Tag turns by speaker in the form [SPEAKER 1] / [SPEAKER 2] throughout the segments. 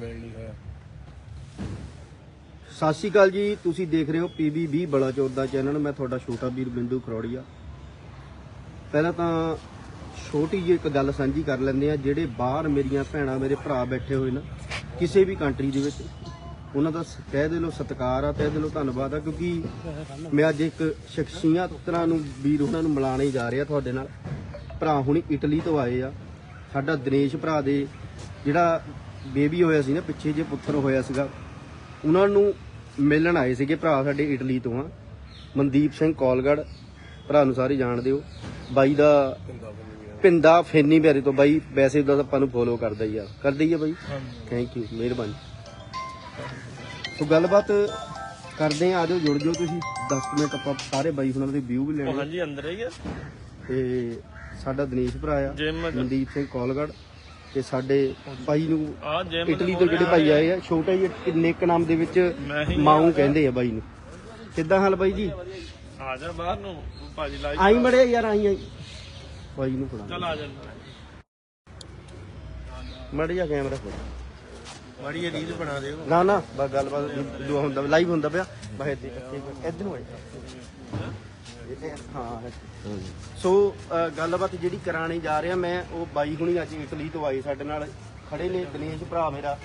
[SPEAKER 1] ਨਹੀਂ ਹੋਇਆ
[SPEAKER 2] ਸਤਿ ਸ਼੍ਰੀ ਅਕਾਲ ਜੀ, ਤੁਸੀਂ ਦੇਖ ਰਹੇ ਹੋ ਪੀਬੀ20 ਬਲਾਚੌਰ ਦਾ ਚੈਨਲ। ਮੈਂ ਤੁਹਾਡਾ ਛੋਟਾ ਵੀਰ ਬਿੰਦੂ ਖਰੋੜੀਆ। ਪਹਿਲਾਂ ਤਾਂ ਛੋਟੀ ਜਿਹੀ ਇੱਕ ਗੱਲ ਸਾਂਝੀ ਕਰ ਲੈਂਦੇ ਆ ਜਿਹੜੇ ਬਾਹਰ ਮੇਰੀਆਂ ਭੈਣਾਂ, ਮੇਰੇ ਭਰਾ ਬੈਠੇ ਹੋਏ ਨਾ, ਕਿਸੇ ਵੀ ਕੰਟਰੀ ਦੇ ਵਿੱਚ, ਉਹਨਾਂ ਦਾ ਸ- ਤਹਿ ਦਿਲੋਂ ਸਤਿਕਾਰ ਆ ਤਹਿ ਦਿਲੋਂ ਧੰਨਵਾਦ ਆ, ਕਿਉਂਕਿ ਮੈਂ ਅੱਜ ਇੱਕ ਸ਼ਖਸੀਅਤ ਤਰ੍ਹਾਂ ਨੂੰ, ਵੀਰ ਉਹਨਾਂ ਨੂੰ ਮਿਲਾਣੇ ਹੀ ਜਾ ਰਿਹਾ ਤੁਹਾਡੇ ਨਾਲ। ਭਰਾ ਹੁਣੀ ਇਟਲੀ ਤੋਂ ਆਏ ਆ। ਸਾਡਾ ਦਿਨੇਸ਼ ਭਰਾ ਦੇ, ਜਿਹੜਾ ਬੇਬੀ ਹੋਇਆ ਸੀ ਨਾ ਪਿੱਛੇ ਜੇ ਪੁੱਤਰ ਹੋਇਆ ਸੀਗਾ। ਉਹਨਾਂ ਨੂੰ ਮਿਲਣ ਆਏ ਸੀਗੇ ਭਰਾ ਸਾਡੇ ਇਟਲੀ ਤੋਂ ਆ। ਮਨਦੀਪ ਸਿੰਘ ਕੋਲਗੜ ਭਰਾ ਨੂੰ ਸਾਰੇ ਜਾਣਦੇ ਹੋ ਬਾਈ ਦਾ
[SPEAKER 1] ਪਿੰਦਾ
[SPEAKER 2] ਫੇਨੀ ਪਿਆਰੇ ਤੋਂ ਬਾਈ ਵੈਸੇ ਤਾਂ ਆਪਾਂ ਨੂੰ ਫੋਲੋ ਕਰਦਾ ਹੀ ਆ। ਕਰਦੇ ਹੀ ਆ ਬਾਈ? ਥੈਂਕ ਯੂ ਮਿਹਰਬਾਨੀ। ਸੋ ਗੱਲਬਾਤ ਕਰਦੇ ਆ ਆਜੋ ਜੁੜ ਜਾਓ ਤੁਸੀਂ। 10 ਮਿੰਟ ਆਪਾਂ ਸਾਰੇ ਬਾਈ ਹੁਣਾਂ ਦੇ ਵਿਊ ਵੀ ਲੈਣੇ
[SPEAKER 1] ਹਾਂਜੀ ਅੰਦਰ ਹੀ ਆ।
[SPEAKER 2] ਤੇ ਸਾਡਾ ਦਿਨੇਸ਼ ਭਰਾ ਆ। ਮਨਦੀਪ ਸਿੰਘ ਕੋਲਗੜ। ਤੇ ਸਾਡੇ ਭਾਈ ਨੂੰ
[SPEAKER 1] ਆ ਜਿਮ
[SPEAKER 2] ਇਟਲੀ ਤੋਂ ਜਿਹੜੇ ਭਾਈ ਆਏ ਆ ਛੋਟਾ ਜਿਹਾ ਨੇਕ ਨਾਮ ਦੇ ਵਿੱਚ
[SPEAKER 1] ਹੀ
[SPEAKER 2] ਮਾਊ ਕਹਿੰਦੇ ਆ ਬਾਈ ਨੂੰ। ਕਿੱਦਾਂ ਹਾਲ ਬਾਈ ਜੀ?
[SPEAKER 1] ਆ ਜਾ ਬਾਹਰ ਨੂੰ ਭਾਜੀ ਲਾਈ
[SPEAKER 2] ਆਈ ਮੜੇ ਯਾਰ ਆਈ ਆਈ। ਬਾਈ ਨੂੰ ਫੜਾ।
[SPEAKER 1] ਚੱਲ ਆ ਜਾ।
[SPEAKER 2] ਮੜ ਜਾ ਕੈਮਰਾ। ਫੜ
[SPEAKER 1] ਮਾੜੀ ਜਿਹੀ ਰੀਲ ਬਣਾ ਦਿਓ।
[SPEAKER 2] ਨਾ ਨਾ ਬਸ ਗੱਲਬਾਤ ਜੋ ਹੁੰਦਾ ਲਾਈਵ ਹੁੰਦਾ ਪਿਆ। ਬਸ ਇੱਧਰ ਨੂੰ ਇਹ- ਇਹ- ਹਾਂ। ਸੋ ਅ, ਗੱਲਬਾਤ ਜਿਹੜੀ ਕਰਾਣੀ ਜਾ ਰਿਹਾ ਮੈਂ ਉਹ ਬਾਈ ਹੁਣੀ ਅੱਜ ਇਟਲੀ ਤੋਂ ਆਏ ਸਾਡੇ ਨਾਲ ਖੜੇ ਨੇ ਦਿਨੇਸ਼ ਭਰਾ ਮੇਰਾ।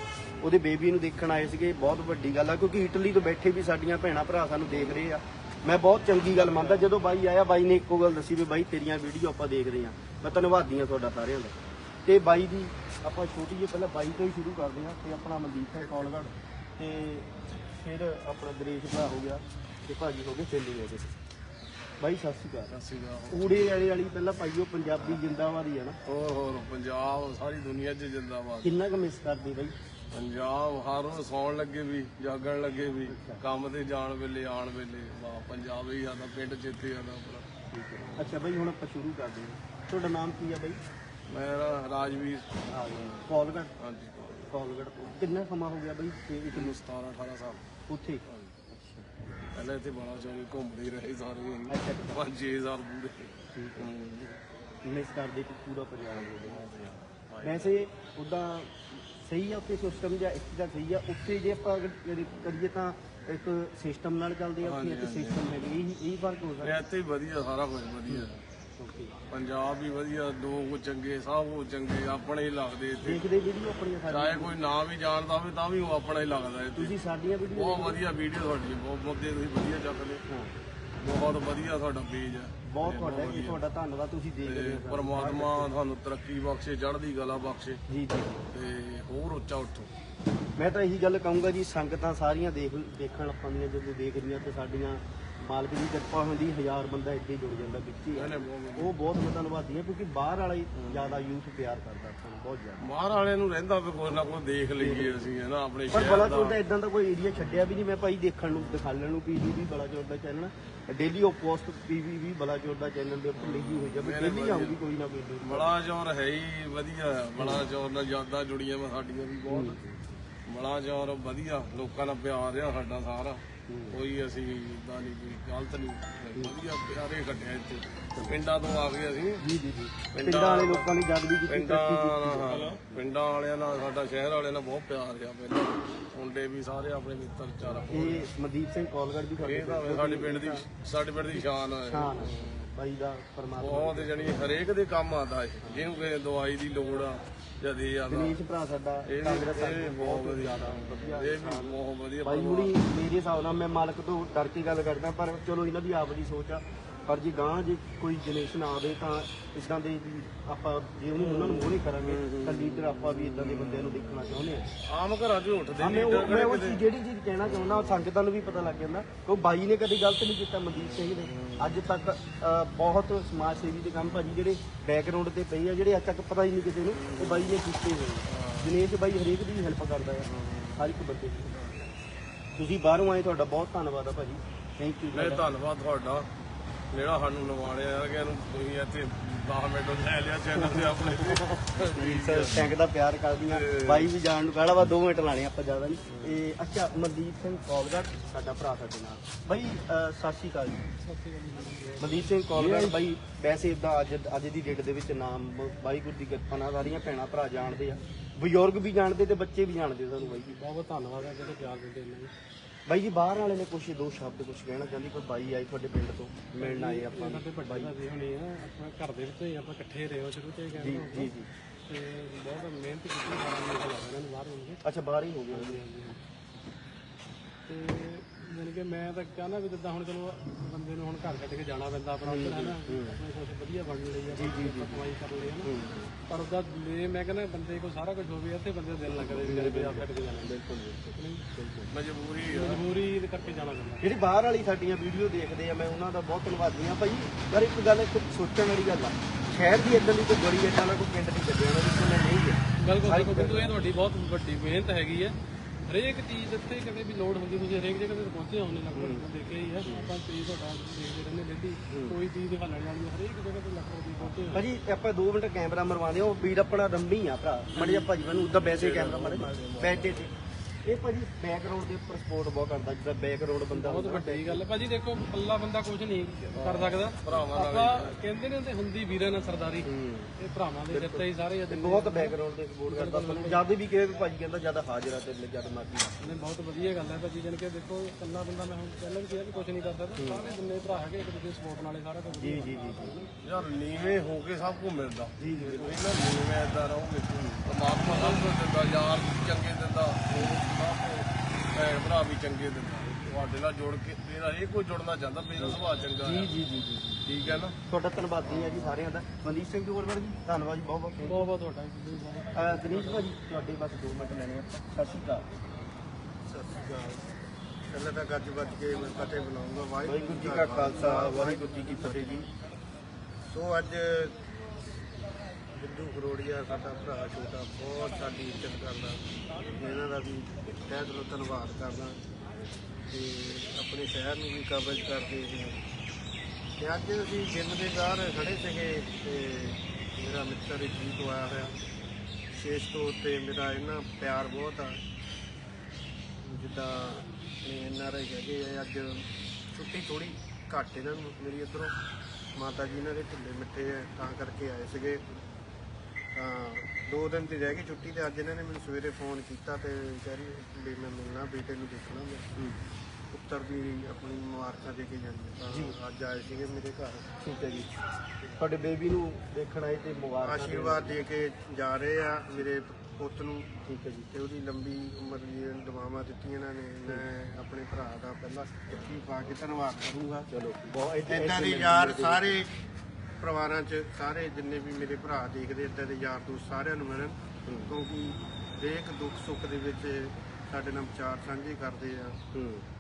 [SPEAKER 2] ਉਹਦੇ ਬੇਬੀ ਨੂੰ ਦੇਖਣ ਆਏ ਸੀਗੇ ਬਹੁਤ ਵੱਡੀ ਗੱਲ ਆ ਕਿਉਂਕਿ ਇਟਲੀ ਤੋਂ ਬੈਠੇ ਵੀ ਸਾਡੀਆਂ ਭੈਣਾਂ ਭਰਾ ਸਾਨੂੰ ਦੇਖ ਰਹੇ ਆ। ਮੈਂ ਬਹੁਤ ਚੰਗੀ ਗੱਲ ਮੰਨਦਾ ਜਦੋਂ ਬਾਈ ਆਇਆ ਬਾਈ ਨੇ ਇੱਕੋ ਗੱਲ ਦੱਸੀ ਵੀ ਬਾਈ ਤੇਰੀਆਂ ਵੀਡੀਓ ਆਪਾਂ ਦੇਖਦੇ ਆ। ਮੈਂ ਧੰਨਵਾਦੀ ਆ ਤੁਹਾਡਾ ਸਾਰਿਆਂ ਦਾ। ਤੇ ਬਾਈ ਦੀ ਆਪਾਂ ਛੋਟੀ ਜਿਹੀ ਪਹਿਲਾਂ ਬਾਈ ਤੋਂ ਹੀ ਸ਼ੁਰੂ ਕਰਦੇ ਆ ਤੇ ਆਪਣਾ ਮਨਦੀਪ ਸਿੰਘ ਕੌਲਗੜ ਤੇ ਫਿਰ ਆਪਣਾ ਦਰੇਸ਼ ਭਰਾ ਹੋ ਗਿਆ ਤੇ ਭਾਜੀ ਹੋ ਗਏ ਚੇਲੀ ਹੋ ਗਏ। ਬਾਈ ਸਤਿ ਸ਼੍ਰੀ ਅਕਾਲ।
[SPEAKER 1] ਸੀਗਾ
[SPEAKER 2] ਊੜੇ ਵਾਲੇ ਵਾਲੀ ਪਹਿਲਾਂ ਪਾਈਓ ਪੰਜਾਬੀ ਜਿੰਦਾਬਾਦ ਹੀ ਆ ਨਾ।
[SPEAKER 1] ਹੋਰ ਹੋਰ ਪੰਜਾਬ ਸਾਰੀ ਦੁਨੀਆ 'ਚ ਜਿੰਦਾਬਾਦ।
[SPEAKER 2] ਕਿੰਨਾ ਕੁ ਮਿਸ ਕਰਦੇ ਬਾਈ?
[SPEAKER 1] ਪੰਜਾਬ ਹਰ ਰੋਜ਼ ਸੌਣ ਲੱਗੇ ਵੀ ਜਾਗਣ ਲੱਗੇ ਵੀ ਕੰਮ ਤੇ ਜਾਣ ਵੇਲੇ ਆਣ ਵੇਲੇ। ਵਾਹ ਪੰਜਾਬ ਹੀ ਆਦਾ ਪਿੰਡ ਚੇਤੇ ਆਦਾ ਆਪਣਾ।
[SPEAKER 2] ਅੱਛਾ ਬਾਈ ਹੁਣ ਆਪਾਂ ਸ਼ੁਰੂ ਕਰਦੇ ਹਾਂ। ਤੁਹਾਡਾ ਨਾਮ ਕੀ ਆ ਬਾਈ?
[SPEAKER 1] ਮੇਰਾ ਰਾਜਵੀਰ।
[SPEAKER 2] ਕੌਲਗੜ?
[SPEAKER 1] ਹਾਂਜੀ
[SPEAKER 2] ਕੌਲਗੜ। ਕਿੰਨਾ ਸਮਾਂ ਹੋ ਗਿਆ ਬਾਈ? ਤੇ ਇੱਕ
[SPEAKER 1] ਮੈਨੂੰ 17 18 ਸਾਲ।
[SPEAKER 2] ਉੱਥੇ।
[SPEAKER 1] ਪਹਿਲਾਂ ਇੱਥੇ ਬੜਾ ਚੋਰੀ ਘੁੰਮਦੇ ਹੀ ਰਹੇ ਸਾਰੇ।
[SPEAKER 2] ਅੱਛਾ
[SPEAKER 1] ਪੰਜ ਛੇ ਸਾਲ ਪੂਰੇ।
[SPEAKER 2] ਠੀਕ ਹੈ। ਮਿਸ ਕਰਦੇ ਕਿ ਪੂਰਾ ਪੰਜਾਬ ਹੋ ਗਿਆ। ਵੈਸੇ ਉਦਾਂ ਸਹੀ ਆ ਉੱਥੇ ਸਿਸਟਮ ਜਾਂ ਇੱਥੇ ਦਾ ਸਹੀ ਆ ਉੱਥੇ ਜੇ ਆਪਾਂ ਅਗਰ ਕਰੀ- ਕਰੀਏ ਤਾਂ ਇੱਕ ਸਿਸਟਮ ਨਾਲ ਚੱਲਦੇ ਆ ਉੱਥੇ ਇੱਕ ਸਿਸਟਮ ਹੈ ਇਹ ਇਹ ਫ਼ਰਕ ਹੋ ਸਕਦਾ।
[SPEAKER 1] ਇੱਥੇ ਹੀ ਵਧੀਆ ਸਾਰਾ ਕੁਝ ਵਧੀਆ।
[SPEAKER 2] ਓਕੇ
[SPEAKER 1] ਪੰਜਾਬ ਵੀ ਵਧੀਆ ਲੋਕ ਚੰਗੇ ਸਭ ਉਹ ਚੰਗੇ ਆਪਣੇ ਹੀ ਲੱਗਦੇ ਇੱਥੇ।
[SPEAKER 2] ਦੇਖਦੇ ਵੀਡੀਓ ਆਪਣੀਆਂ
[SPEAKER 1] ਚਾਹੇ ਕੋਈ ਨਾ ਵੀ ਜਾਣਦਾ ਹੋਵੇ ਤਾਂ ਵੀ ਉਹ ਆਪਣਾ ਹੀ ਲੱਗਦਾ ਇੱਥੇ।
[SPEAKER 2] ਤੁਸੀਂ ਸਾਡੀਆਂ ਵੀਡੀਓ
[SPEAKER 1] ਬਹੁਤ ਵਧੀਆ ਵੀਡੀਓ ਤੁਹਾਡੀ ਬਹੁਤ ਮੁੱਦੇ ਤੁਸੀਂ ਵਧੀਆ ਚੱਕਦੇ। ਬਹੁਤ ਵਧੀਆ ਤੁਹਾਡਾ ਪੇਜ ਹੈ।
[SPEAKER 2] ਬਹੁਤ ਤੁਹਾਡਾ ਜੀ ਤੁਹਾਡਾ ਧੰਨਵਾਦ ਤੁਸੀਂ ਦੇਖ ਰਹੇ
[SPEAKER 1] ਤੇ
[SPEAKER 2] ਹੋ
[SPEAKER 1] ਪਰਮਾਤਮਾ ਤੁਹਾਨੂੰ ਤਰੱਕੀ ਬਖਸ਼ੇ ਚੜ੍ਹਦੀ ਕਲਾ ਬਖਸ਼ੇ।
[SPEAKER 2] ਜੀ ਜੀ।
[SPEAKER 1] ਤੇ ਹੋਰ ਉੱਚਾ ਉੱਠੋ।
[SPEAKER 2] ਮੈਂ ਤਾਂ ਇਹੀ ਗੱਲ ਕਹੂੰਗਾ ਜੀ ਸੰਗਤਾਂ ਸਾਰੀਆਂ ਦੇਖ ਦੇਖਣ ਆਪਾਂਦੀਆਂ ਜਦੋਂ ਦੇਖਦੀਆਂ ਤੇ ਸਾਡੀਆਂ ਮਾਲਕ ਦੀ ਕਿਰਪਾ ਹੁੰਦੀ ਹਜ਼ਾਰ ਬੰਦਾ ਇੱਥੇ ਜੁੜ ਜਾਂਦਾ ਵਿੱਚ ਹੀ। ਉਹ ਬਹੁਤ ਮੈਂ ਧੰਨਵਾਦੀ ਹਾਂ ਕਿਉਂਕਿ ਬਾਹਰ ਵਾਲਾ ਹੀ ਜ਼ਿਆਦਾ ਯੂਥ ਪਿਆਰ ਕਰਦਾ ਆਪਾਂ ਨੂੰ ਬਹੁਤ ਜ਼ਿਆਦਾ।
[SPEAKER 1] ਬਾਹਰ ਵਾਲਿਆਂ ਨੂੰ ਰਹਿੰਦਾ ਵੀ ਕੋਈ ਨਾ ਕੋਈ ਦੇਖ ਲਈਏ ਅਸੀਂ ਹੈ ਨਾ ਆਪਣੇ
[SPEAKER 2] ਪਰ ਬਲਾਚੌਰ
[SPEAKER 1] ਦਾ।
[SPEAKER 2] ਇਦਾਂ ਦਾ ਕੋਈ ਏਰੀਆ ਛੱਡਿਆ ਵੀ ਨਹੀਂ ਮੈਂ ਭਾਈ ਦੇਖਣ ਨੂੰ ਦਿਖਾਲਣ ਨੂੰ ਪੀਵੀਵੀ ਬਲਾਚੌਰ ਦਾ ਚੈਨਲ ਡੇਲੀ ਉਹ ਪੋਸਟ ਪੀਵੀਵੀ ਬਲਾਚੌਰ ਦਾ ਚੈਨਲ ਦੇ ਉੱਪਰ ਲਿਖੀ ਹੋਈ ਹੈ ਵੀ ਡੇਲੀ ਆਉਂਗੀ ਕੋਈ ਨਾ ਕੋਈ news।
[SPEAKER 1] ਬੜਾ ਚੌਰ ਹੈ ਹੀ ਵਧੀਆ ਹੈ। ਬੜਾ ਚੌਰ ਨਾਲ ਯਾਦਾਂ ਜੁੜੀਆਂ ਵਾ ਸਾਡੀਆਂ ਵੀ ਬਹੁਤ। ਬੜਾ ਚੌਰ ਵਧੀਆ। ਲੋਕਾਂ ਨਾਲ ਪਿਆਰ ਆ ਸਾਡਾ ਸਾਰਾ। ਕੋਈ ਅਸੀਂ ਇਦਾਂ ਨਹੀਂ ਕੋਈ ਗਲਤ ਨਹੀਂ। ਵਧੀਆ ਪਿਆਰੇ ਕੱਢਿਆ ਇੱਥੇ ਪਿੰਡਾਂ ਤੋਂ ਆ ਗਏ ਅਸੀਂ।
[SPEAKER 2] ਜੀ ਜੀ ਜੀ। ਪਿੰਡਾਂ ਵਾਲੇ ਲੋਕਾਂ ਨੇ ਜਦ ਵੀ ਕੀਤੀ
[SPEAKER 1] ਪਿੰਡਾਂ ਪਿੰਡਾਂ ਵਾਲਿਆਂ ਨਾਲ ਸਾਡਾ ਸ਼ਹਿਰ ਵਾਲਿਆਂ ਨਾਲ ਬਹੁਤ ਪਿਆਰ ਆ ਪਹਿਲਾਂ। ਮੁੰਡੇ ਵੀ ਸਾਰੇ ਆਪਣੇ ਮਿੱਤਰ ਚਾਰਾ
[SPEAKER 2] ਇਹ ਮਨਦੀਪ ਸਿੰਘ ਕੋਲਗੜ ਵੀ
[SPEAKER 1] ਤਾਂ ਸਾਡੇ ਪਿੰਡ ਦੀ ਸਾਡੇ ਪਿੰਡ ਦੀ ਸ਼ਾਨ ਹੈ
[SPEAKER 2] ਹਾਂ ਬਾਈ ਦਾ ਪਰਮਾਤਮਾ
[SPEAKER 1] ਬਹੁਤ ਜਣੀ ਹਰੇਕ ਦੇ ਕੰਮ ਆਉਂਦਾ ਹੈ ਜਿਹਨੂੰ ਕੋਈ ਦਵਾਈ ਦੀ ਲੋੜ ਆ ਜਾਂ ਦੇ ਆਦਾ।
[SPEAKER 2] ਦਿਨੇਸ਼ ਭਰਾ ਸਾਡਾ
[SPEAKER 1] ਇਹ
[SPEAKER 2] ਕਾਂਗਰਸ
[SPEAKER 1] ਇਹ ਬਹੁਤ ਵਧੀਆ। ਇਹ ਵੀ ਬਹੁਤ ਵਧੀਆ
[SPEAKER 2] ਬਾਈ ਹੁਣੀ ਮੇਰੇ ਹਿਸਾਬ ਨਾਲ ਮੈਂ ਮਾਲਕ ਤੋਂ ਡਰ ਕੇ ਗੱਲ ਕਰਦਾ ਪਰ ਚਲੋ ਇਹਨਾਂ ਦੀ ਆਪ ਦੀ ਸੋਚ ਆ। ਪਰ ਜੇ ਗਾਂ ਜੇ ਕੋਈ ਜਨਰੇਸ਼ਨ ਆਵੇ ਤਾਂ ਇਦਾਂ ਦੇ ਵੀ ਆਪਾਂ ਜੇ ਉਹਨੂੰ ਉਹਨਾਂ ਨੂੰ ਮੋਹਰੇ ਕਰਾਂਗੇ ਤਾਂ ਲੀਡਰ ਆਪਾਂ ਵੀ ਇਦਾਂ ਦੇ ਬੰਦਿਆਂ ਨੂੰ ਦੇਖਣਾ ਚਾਹੁੰਦੇ ਆ।
[SPEAKER 1] ਆਮ ਘਰਾਂ 'ਚ ਉੱਠਦੇ
[SPEAKER 2] ਹਾਂ, ਮੈਂ ਉਹ ਮੈਂ ਉਹ ਚੀਜ਼ ਜਿਹੜੀ ਚੀਜ਼ ਕਹਿਣਾ ਚਾਹੁੰਦਾ ਉਹ ਸੰਗਤਾਂ ਨੂੰ ਵੀ ਪਤਾ ਲੱਗ ਜਾਂਦਾ ਕਿ ਉਹ ਬਾਈ ਨੇ ਕਦੇ ਗਲਤ ਨਹੀਂ ਕੀਤਾ ਮਨਦੀਪ ਸਿੰਘ ਨੇ। ਅੱਜ ਤੱਕ ਬਹੁਤ ਸਮਾਜ ਸੇਵੀ ਦੇ ਕੰਮ ਭਾਜੀ ਜਿਹੜੇ ਬੈਕਗ੍ਰਾਉਂਡ ਤੇ ਪਏ ਆ ਜਿਹੜੇ ਅੱਜ ਤੱਕ ਪਤਾ ਹੀ ਨਹੀਂ ਕਿਸੇ ਨੂੰ ਉਹ ਬਾਈ ਨੇ ਕੀਤੇ ਹੋਏ ਆ। ਦਿਨੇਸ਼ ਬਾਈ ਹਰੇਕ ਦੀ ਹੈਲਪ ਕਰਦਾ ਹੈ ਹਰ ਇੱਕ ਬੰਦੇ ਦੀ। ਤੁਸੀਂ ਬਾਹਰੋਂ ਆਏ ਤੁਹਾਡਾ ਬਹੁਤ ਧੰਨਵਾਦ ਆ ਭਾਜੀ। ਥੈਂਕ ਯੂ
[SPEAKER 1] ਮੈਂ ਧੰਨਵਾਦ ਤੁਹਾਡਾ। ਜਿਹੜਾ ਸਾਨੂੰ ਨਵਾੜਿਆ ਆ ਕਿ ਇਹਨੂੰ ਤੁਸੀਂ ਇੱਥੇ 10 ਮਿੰਟ ਲੈ ਲਿਆ ਚੈਨਲ ਤੇ ਆਪਣੇ।
[SPEAKER 2] ਸਰ ਟੈਂਕ ਦਾ ਪਿਆਰ ਕਰਦੀਆਂ। ਬਾਈ ਵੀ ਜਾਣ ਨੂੰ ਕਹਿਣਾ ਵਾ 2 ਮਿੰਟ ਲਾਣੇ ਆਪਾਂ ਜ਼ਿਆਦਾ ਨਹੀਂ। ਇਹ ਅੱਛਾ ਮਨਦੀਪ ਸਿੰਘ ਕੌਲਗੜ ਸਾਡਾ ਭਰਾ ਸਾਡੇ ਨਾਲ। ਬਾਈ ਸਤਿ ਸ਼੍ਰੀ ਅਕਾਲ ਜੀ। ਮਨਦੀਪ ਸਿੰਘ ਕੌਲਗੜ ਬਾਈ ਵੈਸੇ ਇਦਾਂ ਅੱਜ ਅੱਜ ਦੀ ਡੇਟ ਦੇ ਵਿੱਚ ਨਾਮ ਵਾਹਿਗੁਰੂ ਦੀ ਕਿਰਪਾ ਨਾਲ ਸਾਰੀਆਂ ਭੈਣਾਂ ਭਰਾ ਜਾਣਦੇ ਆ। ਬਜ਼ੁਰਗ ਵੀ ਜਾਣਦੇ ਤੇ ਬੱਚੇ ਵੀ ਜਾਣਦੇ ਸਾਨੂੰ ਬਾਈ ਜੀ।
[SPEAKER 3] ਬਹੁਤ ਬਹੁਤ ਧੰਨਵਾਦ ਹੈ ਜਿਹੜੇ ਪਿਆਰ ਦਿੰਦੇ ਨੇ।
[SPEAKER 2] ਬਾਈ ਜੀ ਬਾਹਰ ਵਾਲੇ ਨੇ ਕੁਛ ਦੋ ਸ਼ਬਦ ਕੁਛ ਕਹਿਣਾ ਚਾਹੁੰਦੀ ਕੋਈ ਬਾਈ ਆਈ ਤੁਹਾਡੇ ਪਿੰਡ ਤੋਂ ਮਿਲਣ ਆਏ ਆਪਾਂ ਨੂੰ।
[SPEAKER 3] ਸਾਡੇ ਵੱਡੇ ਭਾਜੀ ਹੋਣੀ ਆ ਆਪਣੇ ਘਰ ਦੇ ਵਿੱਚ ਹੀ ਆਪਾਂ ਇਕੱਠੇ ਰਹੇ ਹੋ ਸ਼ੁਰੂ ਤੋਂ ਹੀ
[SPEAKER 2] ਜੀ
[SPEAKER 3] ਕਹਿੰਦੇ
[SPEAKER 2] ਜੀ ਜੀ।
[SPEAKER 3] ਤੇ ਬਹੁਤ ਮਿਹਨਤ ਕੀਤੀ ਸਾਰਾ ਮਿਲ ਲੱਗਾ ਇਹਨਾਂ ਨੂੰ ਬਾਹਰ ਹੋਣਗੇ
[SPEAKER 2] ਅੱਛਾ ਬਾਹਰ ਹੀ ਹੋ ਗਏ।
[SPEAKER 3] ਤੇ ਜਾਣੀ ਕਿ ਮੈਂ ਤਾਂ ਕਹਿੰਦਾ ਵੀ ਜਿੱਦਾਂ ਹੁਣ ਚਲੋ ਬੰਦੇ ਨੂੰ ਹੁਣ ਘਰ ਛੱਡ ਕੇ ਜਾਣਾ ਪੈਂਦਾ ਆਪਣਾ ਉੱਧਰ ਹੈ ਨਾ ਆਪਣੇ ਵਧੀਆ ਬਣਨ ਲਈ ਆ ਜੀ ਜੀ ਜੀ। ਕਮਾਈ ਕਰਨ ਲਈ ਹੈ ਨਾ। ਪਰ ਉਹਦਾ ਲੈ ਮੈਂ ਕਹਿੰਦਾ ਬੰਦੇ ਕੋਲ ਸਾਰਾ ਕੁਝ ਹੋਵੇ ਇੱਥੇ ਬੰਦੇ ਦਾ ਦਿਲ ਨਾ ਕਰੇ ਵੀ ਮੇਰੇ ਪੰਜਾਬ ਛੱਡ ਕੇ ਜਾਣਾ। ਬਿਲਕੁਲ
[SPEAKER 1] ਮਜਬੂਰੀ ਆ।
[SPEAKER 3] ਮਜਬੂਰੀ ਦੇ ਕਰਕੇ ਜਾਣਾ ਪੈਂਦਾ।
[SPEAKER 2] ਜਿਹੜੀ ਬਾਹਰ ਵਾਲੀ ਸਾਡੀਆਂ ਵੀਡੀਓ ਦੇਖਦੇ ਆ ਮੈਂ ਉਹਨਾਂ ਦਾ ਬਹੁਤ ਧੰਨਵਾਦੀ ਆ ਭਾਈ ਪਰ ਇੱਕ ਗੱਲ ਇੱਕ ਸੋਚਣ ਵਾਲੀ ਗੱਲ ਆ। ਸ਼ਹਿਰ ਦੀ ਇਦਾਂ ਦੀ ਕੋਈ ਗਲੀ ਇਦਾਂ ਦਾ ਕੋਈ ਪਿੰਡ ਨਹੀਂ ਕੱਢਿਆ ਉਹਨਾਂ ਵਿੱਚ ਮੈਂ ਨਹੀਂ ਹੈ
[SPEAKER 3] ਬਿਲਕੁਲ ਬਿਲਕੁਲ। ਬਿਲਕੁਲ ਇਹ ਤੁਹਾਡੀ ਬਹੁਤ ਵੱਡੀ ਮਿਹਨਤ ਹੈਗੀ ਹੈ ਹਰੇਕ ਚੀਜ਼ ਇੱਥੇ ਕਦੇ ਵੀ ਲੋੜ ਹੁੰਦੀ ਤੁਸੀਂ ਹਰੇਕ ਜਗ੍ਹਾ ਤੇ ਪਹੁੰਚੇ ਹੋਣੇ ਲੱਗਦਾ ਦੇਖਿਆ ਹੀ ਹੈ ਆਪਾਂ ਚੀਜ਼ ਤੁਹਾਡਾ ਦੇਖਦੇ ਰਹਿੰਦੇ ਡੇਲੀ ਕੋਈ ਚੀਜ਼ ਦਿਖਾਉਣ ਵਾਲੀ ਹੈ, ਹਰੇਕ ਜਗ੍ਹਾ ਤੇ ਲੱਗ ਦੀ ਪਹੁੰਚੇ
[SPEAKER 2] ਭਾਜੀ ਆਪਾਂ 2 ਮਿੰਟ ਕੈਮਰਾ ਮਰਵਾਉਂਦੇ ਉਹ ਵੀਰ ਆਪਣਾ ਰੰਮੀ ਆ ਭਰਾ ਮੜਿਆ ਭਾਜੀ ਮੈਨੂੰ ਉਦਾਂ ਵੈਸੇ ਕੈਮਰਾ ਮਾਰੇ। ਬੈਠੇ ਤੇ ਇਹ ਭਾਜੀ ਬੈਕਗ੍ਰਾਉਂਡ ਦੇ ਉੱਪਰ ਸਪੋਰਟ ਬਹੁਤ ਕਰਦਾ ਜਿੱਦਾਂ ਬੈਕਗ੍ਰਾਉਂਡ ਬੰਦਾ
[SPEAKER 3] ਬਹੁਤ ਵੱਡੀ ਗੱਲ ਹੈ। ਭਾਜੀ ਦੇਖੋ ਇਕੱਲਾ ਬੰਦਾ ਕੁਝ ਨਹੀਂ ਕਰ ਸਕਦਾ।
[SPEAKER 1] ਭਰਾਵਾਂ
[SPEAKER 3] ਆਪਾਂ ਕਹਿੰਦੇ ਨੇ ਹੁੰਦੇ ਹੁੰਦੀ ਵੀਰਾਂ ਨਾਲ ਸਰਦਾਰੀ ਇਹ ਭਰਾਵਾਂ ਦੇ ਸਿਰ ਤੇ ਹੀ ਸਾਰੇ ਜਦ
[SPEAKER 2] ਬਹੁਤ ਬੈਕਗ੍ਰਾਉਂਡ ਤੇ ਸਪੋਰਟ ਕਰਦਾ। ਮੈਨੂੰ ਜਦ ਵੀ ਕਹੇ ਵੀ ਭਾਜੀ ਕਹਿੰਦਾ ਜਦ ਹਾਜ਼ਰ ਆ ਤੇ ਜਦ ਮਰਜ਼ੀ। ਆ।
[SPEAKER 3] ਨੇ ਬਹੁਤ ਵਧੀਆ ਗੱਲ ਹੈ ਭਾਜੀ। ਜਨ ਕਿ ਦੇਖੋ ਇਕੱਲਾ ਬੰਦਾ ਮੈਂ ਹੁਣ ਪਹਿਲਾਂ ਵੀ ਕਿਹਾ ਕਿ ਕੁਝ ਨਹੀਂ ਕਰ ਸਕਦਾ। ਸਾਰੇ ਜਿੰਨੇ ਭਰਾ ਹੈਗੇ ਇੱਕ ਦੂਜੇ ਸਪੋਰਟ ਨਾਲੇ ਸਾਰਾ ਕੁਝ
[SPEAKER 2] ਜੀ ਜੀ ਜੀ
[SPEAKER 1] ਯਾਰ ਨੀਵੇਂ ਹੋ ਕੇ ਸਭ ਕੁਝ ਮਿਲਦਾ। ਜੀ ਜੀ ਤੁਸੀਂ ਨਾ ਨੀਵੇਂ ਏਦਾਂ ਰਹੋਗੇ ਪਰਮਾਤਮਾ ਸਭ ਕੁਝ ਦਿੰਦਾ ਯਾਰ ਵੀ ਚੰਗੇ ਦਿੰਦਾ। ਭੈਣ ਭਰਾ ਵੀ ਚੰਗੇ ਦਿੰਦਾ ਤੁਹਾਡੇ ਨਾਲ ਜੁੜ ਕੇ ਮੇਰਾ ਇਹ ਕੋਈ ਜੁੜਨਾ ਚਾਹੁੰਦਾ ਮੇਰਾ ਸੁਭਾਅ ਚੰਗਾ ਹੈ।
[SPEAKER 2] ਜੀ ਜੀ ਜੀ
[SPEAKER 1] ਠੀਕ ਹੈ ਨਾ?
[SPEAKER 2] ਤੁਹਾਡਾ ਧੰਨਵਾਦੀ ਆ ਜੀ ਸਾਰਿਆਂ ਦਾ। ਮਨਦੀਪ ਸਿੰਘ ਜੋਰਵਰ ਜੀ ਧੰਨਵਾਦ ਜੀ ਬਹੁਤ ਬਹੁਤ
[SPEAKER 3] ਬਹੁਤ ਬਹੁਤ ਤੁਹਾਡਾ ਜੀ ਸਾਰੇ
[SPEAKER 2] ਅਹ ਦਿਨੇਸ਼ ਭਾਜੀ ਤੁਹਾਡੇ ਬਸ 2 ਮਿੰਟ ਲੈਣੇ ਆ। ਸਤਿ ਸ਼੍ਰੀ ਅਕਾਲ।
[SPEAKER 4] ਪਹਿਲਾਂ ਤਾਂ ਗੱਜ ਵੱਜ ਕੇ ਮੈਂ ਫਤਿਹ ਬੁਲਾਉਂਗਾ।
[SPEAKER 2] ਵਾਹਿਗੁਰੂ ਜੀ ਕਾ ਖਾਲਸਾ। ਵਾਹਿਗੁਰੂ ਜੀ ਕੀ ਫਤਿਹ ਜੀ।
[SPEAKER 4] ਸੋ ਅੱਜ ਬਿੱਦੂ ਖਰੋੜੀਆ ਸਾਡਾ ਭਰਾ ਛੋਟਾ, ਬਹੁਤ ਸਾਡੀ ਇੱਜ਼ਤ ਕਰਦਾ। ਇਹਨਾਂ ਦਾ ਵੀ ਤਹਿ ਦਿਲੋਂ ਧੰਨਵਾਦ ਕਰਦਾ ਤੇ ਆਪਣੇ ਸ਼ਹਿਰ ਨੂੰ ਵੀ ਕਵਰੇਜ ਕਰਦੇ ਨੇ ਤੇ ਅੱਜ ਅਸੀਂ ਜਿੰਮ ਦੇ ਬਾਹਰ ਖੜੇ ਸੀਗੇ ਤੇ ਮੇਰਾ ਮਿੱਤਰ ਜੀਤ ਆਇਆ ਹੋਇਆ। ਵਿਸ਼ੇਸ਼ ਤੌਰ ਤੇ ਮੇਰਾ ਇਹਨਾਂ ਪਿਆਰ ਬਹੁਤ ਆ। ਜਿੱਦਾਂ ਐਨ ਆਰ ਆਈ ਹੈਗੇ ਆ, ਅੱਜ ਛੁੱਟੀ ਥੋੜੀ ਘੱਟ ਇਹਨਾਂ ਨੂੰ, ਮੇਰੀ ਇੱਧਰੋਂ। ਮਾਤਾ ਜੀ ਇਹਨਾਂ ਦੇ ਢਿੱਲੇ ਮਿੱਠੇ ਆ, ਤਾਂ ਕਰਕੇ ਆਏ ਸੀਗੇ। ਤਾਂ ਦੋ ਦਿਨ ਦੀ ਰਹਿ ਗਈ ਛੁੱਟੀ ਤੇ ਅੱਜ ਇਹਨਾਂ ਨੇ ਮੈਨੂੰ ਸਵੇਰੇ ਫੋਨ ਕੀਤਾ ਤੇ ਕਹਿ ਰਹੀ ਵੀ ਮੈਂ ਮਿਲਣਾ ਬੇਟੇ ਨੂੰ ਦੇਖਣਾ ਮੈਂ। ਪੁੱਤਰ ਦੀ ਆਪਣੀ ਮੁਬਾਰਕਾਂ ਦੇ ਕੇ ਜਾਣੀ ਤਾਂ ਅੱਜ ਆਏ ਸੀਗੇ ਮੇਰੇ ਘਰ।
[SPEAKER 2] ਠੀਕ ਹੈ ਜੀ। ਤੁਹਾਡੇ ਬੇਬੀ ਨੂੰ ਦੇਖਣ ਆਏ ਤੇ ਮੁਬਾਰਕਾਂ।
[SPEAKER 4] ਆਸ਼ੀਰਵਾਦ ਦੇ ਕੇ ਜਾ ਰਹੇ ਆ ਮੇਰੇ ਪੁੱਤ ਨੂੰ।
[SPEAKER 2] ਠੀਕ ਹੈ ਜੀ।
[SPEAKER 4] ਤੇ ਉਹਦੀ ਲੰਬੀ ਉਮਰ ਦੀਆਂ ਦੁਆਵਾਂ ਦਿੱਤੀਆਂ ਇਹਨਾਂ ਨੇ। ਮੈਂ ਆਪਣੇ ਭਰਾ ਦਾ ਪਹਿਲਾਂ ਚਿੱਠੀ ਪਾ ਕੇ ਧੰਨਵਾਦ ਕਰੂੰਗਾ।
[SPEAKER 2] ਚਲੋ ਬਹੁਤ
[SPEAKER 4] ਇਦਾਂ ਦੇ ਯਾਰ
[SPEAKER 2] ਜਾਂਦੇ
[SPEAKER 4] ਸਾਰੇ ਪਰਿਵਾਰਾਂ 'ਚ ਸਾਰੇ ਜਿੰਨੇ ਵੀ ਮੇਰੇ ਭਰਾ ਦੇਖਦੇ ਇਦਾਂ ਦੇ ਯਾਰ ਦੋਸਤ ਸਾਰਿਆਂ ਨੂੰ ਮਿਲਣ ਕਿਉਂਕਿ ਹਰੇਕ ਦੁੱਖ ਸੁੱਖ ਦੇ ਵਿੱਚ ਸਾਡੇ ਨਾਲ ਵਿਚਾਰ ਸਾਂਝੇ ਕਰਦੇ ਆ।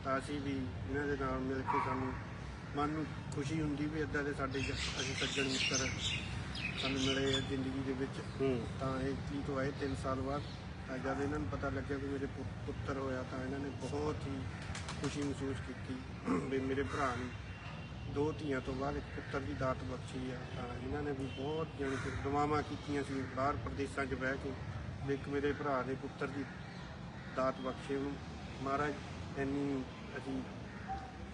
[SPEAKER 4] ਤਾਂ ਅਸੀਂ ਵੀ ਇਹਨਾਂ ਦੇ ਨਾਲ ਮਿਲ ਕੇ ਸਾਨੂੰ ਮਨ ਨੂੰ ਖੁਸ਼ੀ ਹੁੰਦੀ ਵੀ ਇਦਾਂ ਦੇ ਸਾਡੇ ਅਸੀਂ ਸੱਜਣ ਮਿੱਤਰ ਸਾਨੂੰ ਮਿਲੇ ਆ ਜ਼ਿੰਦਗੀ ਦੇ ਵਿੱਚ। ਤਾਂ ਇਹ ਕੀ ਤੋਂ ਆਏ 3 ਸਾਲ ਬਾਅਦ ਤਾਂ ਜਦ ਇਹਨਾਂ ਨੂੰ ਪਤਾ ਲੱਗਿਆ ਕਿ ਮੇਰੇ ਪੁੱਤਰ ਹੋਇਆ ਤਾਂ ਇਹਨਾਂ ਨੇ ਬਹੁਤ ਹੀ ਖੁਸ਼ੀ ਮਹਿਸੂਸ ਕੀਤੀ ਵੀ ਮੇਰੇ ਭਰਾ ਨੂੰ ਦੋ ਧੀਆਂ ਤੋਂ ਬਾਅਦ ਇੱਕ ਪੁੱਤਰ ਦੀ ਦਾਤ ਬਖਸ਼ੀ ਆ। ਤਾਂ ਇਹਨਾਂ ਨੇ ਵੀ ਬਹੁਤ ਜਾਣੀ ਕਿ ਦੁਆਵਾਂ ਕੀਤੀਆਂ ਸੀ। ਬਾਹਰ ਪ੍ਰਦੇਸ਼ਾਂ 'ਚ ਬਹਿ ਕੇ ਵੀ ਇੱਕ ਮੇਰੇ ਭਰਾ ਦੇ ਪੁੱਤਰ ਦੀ ਦਾਤ ਬਖਸ਼ੇ। ਉਹਨੂੰ ਮਹਾਰਾਜ ਇੰਨੀ ਅਸੀਂ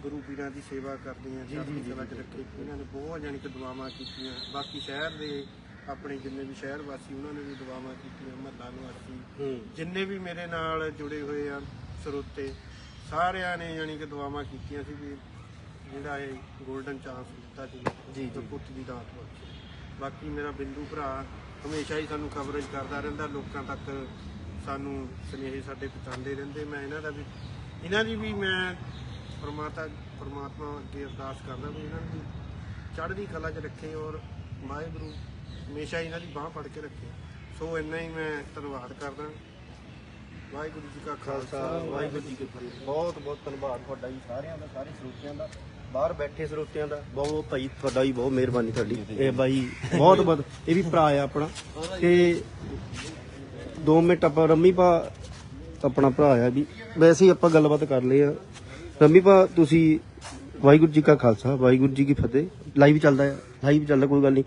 [SPEAKER 4] ਗੁਰੂ ਪੀਰਾਂ ਦੀ ਸੇਵਾ ਕਰਦੇ ਹਾਂ ਚੜ੍ਹਦੀ ਕਲਾ 'ਚ ਰੱਖੇ। ਇਹਨਾਂ ਨੇ ਬਹੁਤ ਜਾਣੀ ਕਿ ਦੁਆਵਾਂ ਕੀਤੀਆਂ। ਬਾਕੀ ਸ਼ਹਿਰ ਦੇ ਆਪਣੇ ਜਿੰਨੇ ਵੀ ਸ਼ਹਿਰ ਵਾਸੀ ਉਹਨਾਂ ਨੇ ਵੀ ਦੁਆਵਾਂ ਕੀਤੀਆਂ ਮਹੱਲਾ ਨਿਵਾਸੀ। ਜਿੰਨੇ ਵੀ ਮੇਰੇ ਨਾਲ ਜੁੜੇ ਹੋਏ ਆ ਸਰੋਤੇ ਸਾਰਿਆਂ ਨੇ ਯਾਨੀ ਕਿ ਦੁਆਵਾਂ ਕੀਤੀਆਂ ਸੀ ਵੀ ਜਿਹੜਾ ਇਹ 골ਡਨ ਚਾਂਸ ਦਿੱਤਾ ਸੀ
[SPEAKER 2] ਜੀ, ਜੀ।
[SPEAKER 4] ਪੁੱਤ ਦੀ ਦਾਤ ਬਖਸ਼ੀ ਬਾਕੀ ਮੇਰਾ ਬਿੰਦੂ ਭਰਾ ਹਮੇਸ਼ਾ ਹੀ ਸਾਨੂੰ ਕਵਰੇਜ ਕਰਦਾ ਰਹਿੰਦਾ ਲੋਕਾਂ ਤੱਕ ਸਾਨੂੰ ਸੁਨੇਹੇ ਸਾਡੇ ਪਹੁੰਚਾਉਂਦੇ ਰਹਿੰਦੇ। ਮੈਂ ਇਹਨਾਂ ਦਾ ਵੀ ਇਹਨਾਂ ਦੀ ਵੀ ਮੈਂ ਪਰਮਾਤਮਾ ਪਰਮਾਤਮਾ ਅੱਗੇ ਅਰਦਾਸ ਕਰਦਾ ਵੀ ਇਹਨਾਂ ਨੂੰ ਵੀ ਚੜ੍ਹਦੀ ਕਲਾ 'ਚ ਰੱਖੇ ਔਰ ਵਾਹਿਗੁਰੂ ਹਮੇਸ਼ਾ ਇਹਨਾਂ ਦੀ ਬਾਹ ਫੜ ਕੇ ਰੱਖੇ। ਸੋ ਇੰਨਾ ਹੀ ਮੈਂ ਧੰਨਵਾਦ ਕਰਦਾ। ਵਾਹਿਗੁਰੂ ਜੀ ਕਾ
[SPEAKER 2] ਖਾਲਸਾ ਵਾਹਿਗੁਰੂ ਜੀ ਕੀ ਫਤਿਹ। ਬਹੁਤ ਬਹੁਤ ਧੰਨਵਾਦ ਤੁਹਾਡਾ ਜੀ ਸਾਰਿਆਂ ਦਾ ਸਾਰੇ ਸਰੋਤਿਆਂ ਦਾ। ਬਾਹਰ ਬੈਠੇ ਸਰੋਤਿਆਂ ਦਾ। ਬਹੁਤ ਭਾਈ ਤੁਹਾਡਾ ਵੀ ਬਹੁਤ ਮਿਹਰਬਾਨੀ ਤੁਹਾਡੀ। ਇਹ ਬਾਈ ਬਹੁਤ ਬਹੁਤ ਇਹ ਵੀ ਭਰਾ ਆ ਆਪਣਾ। ਤੇ 2 ਮਿੰਟ ਆਪਾਂ ਰੰਮੀ ਭਾ ਆਪਣਾ ਭਰਾ ਆ ਜੀ। ਵੈਸੇ ਹੀ ਆਪਾਂ ਗੱਲਬਾਤ ਕਰ ਲਈ ਆ। ਰੰਮੀ ਭਾ ਤੁਸੀਂ ਵਾਹਿਗੁਰੂ ਜੀ ਕਾ ਖਾਲਸਾ ਵਾਹਿਗੁਰੂ ਜੀ ਕੀ ਫਤਿਹ। ਲਾਈਵ ਚੱਲਦਾ ਹੈ ਲਾਈਵ ਚੱਲਦਾ ਕੋਈ ਗੱਲ ਨਹੀਂ।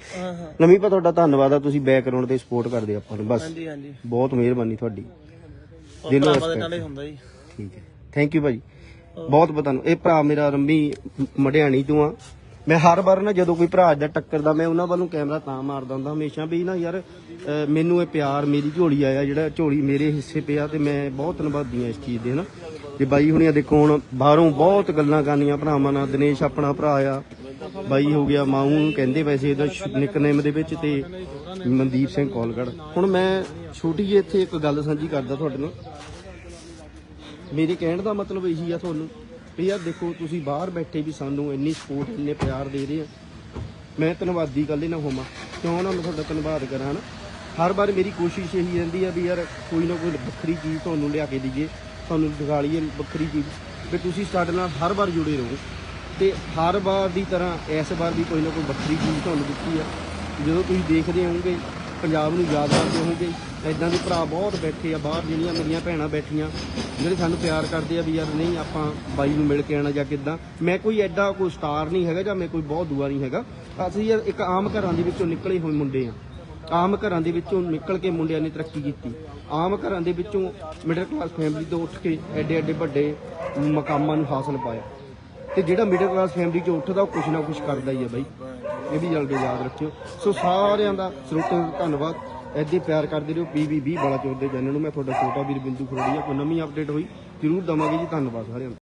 [SPEAKER 2] ਨਵੀਂ ਪਾ ਤੁਹਾਡਾ ਧੰਨਵਾਦ ਆ। ਤੁਸੀਂ ਬੈਕਗ੍ਰਾਉਂਡ ਤੇ ਸਪੋਰਟ ਕਰਦੇ ਆਪਾਂ ਨੂੰ ਬਸ।
[SPEAKER 5] ਹਾਂਜੀ ਹਾਂਜੀ।
[SPEAKER 2] ਬਹੁਤ ਮਿਹਰਬਾਨੀ ਤੁਹਾਡੀ। ਦਿਲੋਂ respect।
[SPEAKER 5] ਨਾਲੇ ਹੁੰਦਾ ਜੀ।
[SPEAKER 2] ਠੀਕ ਹੈ। ਥੈਂਕ ਯੂ ਭਾਜੀ। ਬਹੁਤ ਬਹੁਤ ਤੁਹਾਨੂੰ ਇਹ ਭਰਾ ਮੇਰਾ ਰੰਮੀ ਮ- ਤੋਂ ਆ। ਮੈਂ ਹਰ ਵਾਰ ਨਾ ਜਦੋਂ ਕੋਈ ਭਰਾ ਦਾ ਟੱਕਰਦਾ, ਮੈਂ ਉਹਨਾਂ ਵੱਲੋਂ ਕੈਮਰਾ ਤਾਂ ਮਾਰਦਾ ਹੁੰਦਾ ਹਮੇਸ਼ਾ ਵੀ ਨਾ ਯਾਰ ਮੈਨੂੰ ਇਹ ਪਿਆਰ, ਮੇਰੀ ਝੋਲੀ ਆਇਆ ਜਿਹੜਾ ਝੋਲੀ ਮੇਰੇ ਹਿੱਸੇ ਪਿਆ ਤੇ ਮੈਂ ਬਹੁਤ ਧੰਨਵਾਦੀ ਆ ਇਸ ਚੀਜ਼ ਦੇ ਨਾ। ਤੇ ਬਾਈ ਹੁਣੀਆਂ ਦੇਖੋ ਹੁਣ ਬਾਹਰੋਂ ਬਹੁਤ ਗੱਲਾਂ ਕਰਨੀਆਂ ਭਰਾਵਾਂ ਨਾਲ। ਦਿਨੇਸ਼ ਆਪਣਾ ਭਰਾ ਆ। ਬਾਈ ਹੋ ਗਿਆ ਮਾਊ ਕਹਿੰਦੇ ਵੈਸੇ ਇਹਦਾ ਨਿਕਨੇਮ ਦੇ ਵਿੱਚ ਤੇ ਮਨਦੀਪ ਸਿੰਘ ਕੋਲਗੜ। ਹੁਣ ਮੈਂ ਛੋਟੀ ਜਿਹੀ ਇੱਥੇ ਇੱਕ ਗੱਲ ਸਾਂਝੀ ਕਰਦਾ ਤੁਹਾਡੇ ਨਾਲ। ਮੇਰੇ ਕਹਿਣ ਦਾ ਮਤਲਬ ਇਹੀ ਆ ਤੁਹਾਨੂੰ ਵੀ ਯਾਰ ਦੇਖੋ, ਤੁਸੀਂ ਬਾਹਰ ਬੈਠੇ ਵੀ ਸਾਨੂੰ ਇੰਨੀ ਸਪੋਰਟ ਇੰਨੇ ਪਿਆਰ ਦੇ ਰਹੇ ਆ। ਮੈਂ ਧੰਨਵਾਦੀ ਕੱਲੇ ਨਾ ਹੋਵਾਂ। ਕਿਉਂ ਨਾ ਮੈਂ ਤੁਹਾਡਾ ਧੰਨਵਾਦ ਕਰਾਂ ਨਾ ਹਰ ਵਾਰ ਮੇਰੀ ਕੋਸ਼ਿਸ਼ ਇਹੀ ਰਹਿੰਦੀ ਆ ਵੀ ਯਾਰ ਕੋਈ ਨਾ ਕੋਈ ਵੱਖਰੀ ਚੀਜ਼ ਤੁਹਾਨੂੰ ਲਿਆ ਕੇ ਦਈਏ, ਤੁਹਾਨੂੰ ਦਿਖਾ ਲਈਏ ਵੱਖਰੀ ਚੀਜ਼। ਵੀ ਤੁਸੀਂ ਸਾਡੇ ਨਾਲ ਹਰ ਵਾਰ ਜੁੜੇ ਰਹੋ ਤੇ ਹਰ ਵਾਰ ਦੀ ਤਰ੍ਹਾਂ ਇਸ ਵਾਰ ਵੀ ਕੋਈ ਨਾ ਕੋਈ ਵੱਖਰੀ ਚੀਜ਼ ਤੁਹਾਨੂੰ ਦਿੱਤੀ ਆ। ਜਦੋਂ ਤੁਸੀਂ ਦੇਖਦੇ ਹੋਵੋਗੇ ਪੰਜਾਬ ਨੂੰ ਯਾਦ ਕਰਦੇ ਹੋਵੋਗੇ ਐਦਾਂ ਦੇ ਭਰਾ ਬਹੁਤ ਬੈਠੇ ਆ, ਬਾਹਰ ਜਿਹੜੀਆਂ ਮੇਰੀਆਂ ਭੈਣਾਂ ਬੈਠੀਆਂ, ਜਿਹੜੇ ਸਾਨੂੰ ਪਿਆਰ ਕਰਦੇ ਆ ਵੀ ਯਾਰ ਨਹੀਂ, ਆਪਾਂ ਬਾਈ ਨੂੰ ਮਿਲ ਕੇ ਆਣਾ ਜਾਂ ਕਿੱਦਾਂ। ਮੈਂ ਕੋਈ ਐਡਾ ਕੋਈ ਸਟਾਰ ਨਹੀਂ ਹੈਗਾ ਜਾਂ ਮੈਂ ਕੋਈ ਬਹੁਤ ਦੂਆ ਨਹੀਂ ਹੈਗਾ। ਅਸੀਂ ਯਾਰ ਇੱਕ ਆਮ ਘਰਾਂ ਦੇ ਵਿੱਚੋਂ ਨਿਕਲੇ ਹੋਏ ਮੁੰਡੇ ਆ। ਆਮ ਘਰਾਂ ਦੇ ਵਿੱਚੋਂ ਨਿਕਲ ਕੇ ਮੁੰਡਿਆਂ ਨੇ ਤਰੱਕੀ ਕੀਤੀ। ਆਮ ਘਰਾਂ ਦੇ ਵਿੱਚੋਂ ਮਿਡਲ ਕਲਾਸ ਫੈਮਿਲੀ ਤੋਂ ਉੱਠ ਕੇ ਐਡੇ ਐਡੇ ਵੱਡੇ ਮਕਾਮਾਂ ਨੂੰ ਹਾਸਲ ਪਾਇਆ। ਤੇ ਜਿਹੜਾ ਮਿਡਲ ਕਲਾਸ ਫੈਮਿਲੀ ਚੋਂ ਉੱਠਦਾ, ਉਹ ਕੁਛ ਨਾ ਕੁਛ ਕਰਦਾ ਹੀ ਆ ਬਾਈ। ਇਹ ਵੀ ਜਲਦੀ ਯਾਦ ਰੱਖਿਓ। ਸੋ ਸਾਰਿਆਂ ਦਾ ਸਰੋਤਿਆਂ ਦਾ ਧੰਨਵਾਦ। ਐਦੇ ਪਿਆਰ ਕਰਦੇ ਰਹੋ। ਪੀਵੀ 20 ਬੜਾ ਚੌਰ ਦੇ ਚੈਨਲ ਨੂੰ ਮੈਂ ਤੁਹਾਡਾ ਛੋਟਾ ਵੀਰ ਬਿੰਦੂ ਖਰੋੜੀਆ ਕੋਈ ਨਵੀਂ ਅਪਡੇਟ ਹੋਈ। ਜ਼ਰੂਰ ਦਵਾਂਗੇ ਜੀ। ਧੰਨਵਾਦ ਸਾਰਿਆਂ ਦਾ।